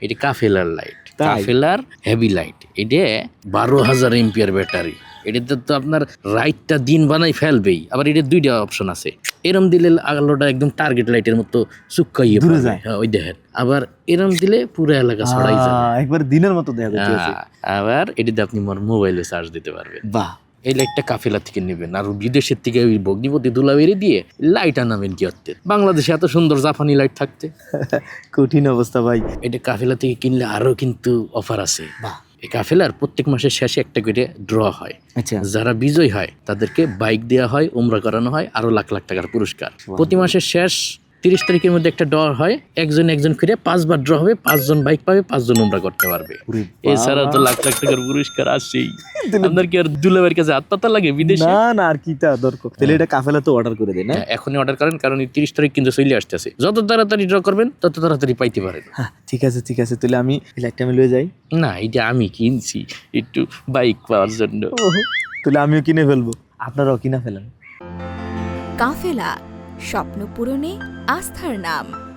এটি কাফেলার লাইট কাফেলার হেভি লাইট এটা বারো হাজার এমপিয়ার ব্যাটারি এটাতে তো আপনার রাইটটা দিন বানাই ফেলবেই। আবার এটা দুইটা অপশন আছে। এরম দিলে আলোটা একদম টার্গেট লাইটের মতো চুক্কাইয়ে পড়বে। যায়। হ্যাঁ ওই দেখেন। আবার এরম দিলে পুরো এলাকা ছড়াই আহ, একবার দিনের মতো দেখা হ্যাঁ, আবার এটিতে আপনি মোবাইলে চার্জ দিতে পারবেন। বাহ। এই লাইটটা কাফেলা থেকে নেবেন আর বিদেশের থেকে ওই ভগ্নিপতি দুলা বেরিয়ে দিয়ে লাইট আনাবেন কি অর্থে বাংলাদেশে এত সুন্দর জাপানি লাইট থাকতে। কঠিন অবস্থা ভাই। এটা কাফেলা থেকে কিনলে আরও কিন্তু অফার আছে। বাহ। এই কাফেলার প্রত্যেক মাসের শেষে একটা করে ড্র হয়। আচ্ছা। যারা বিজয় হয় তাদেরকে বাইক দেওয়া হয় উমরা করানো হয় আরও লাখ লাখ টাকার পুরস্কার। প্রতি মাসের শেষ তিরিশ তারিখের মধ্যে একটা ড্র হয় একজন একজন করে পাঁচবার ড্র হবে পাঁচজন বাইক পাবে পাঁচজন উমরা করতে পারবে। এছাড়া তো লাখ লাখ টাকার পুরস্কার আসছেই আপনার কি আর দুলাবের কাছে হাত পাতা লাগে বিদেশে? না না আর কি তা দরকার? তাহলে এটা কাফেলা তো অর্ডার করে দেয় না? হ্যাঁ, এখনই অর্ডার করেন কারণ এই তিরিশ তারিখ কিন্তু চলে আসতেছে। যত তাড়াতাড়ি ড্র করবেন তত তাড়াতাড়ি পাইতে পারেন। হ্যাঁ ঠিক আছে ঠিক আছে তাহলে আমি আমি লয়ে যাই। না এটা আমি কিনছি একটু বাইক পাওয়ার জন্য। তাহলে আমিও কিনে ফেলব। আপনারাও কিনা ফেলেন। কাফেলা স্বপ্ন পূরণে আস্থার নাম।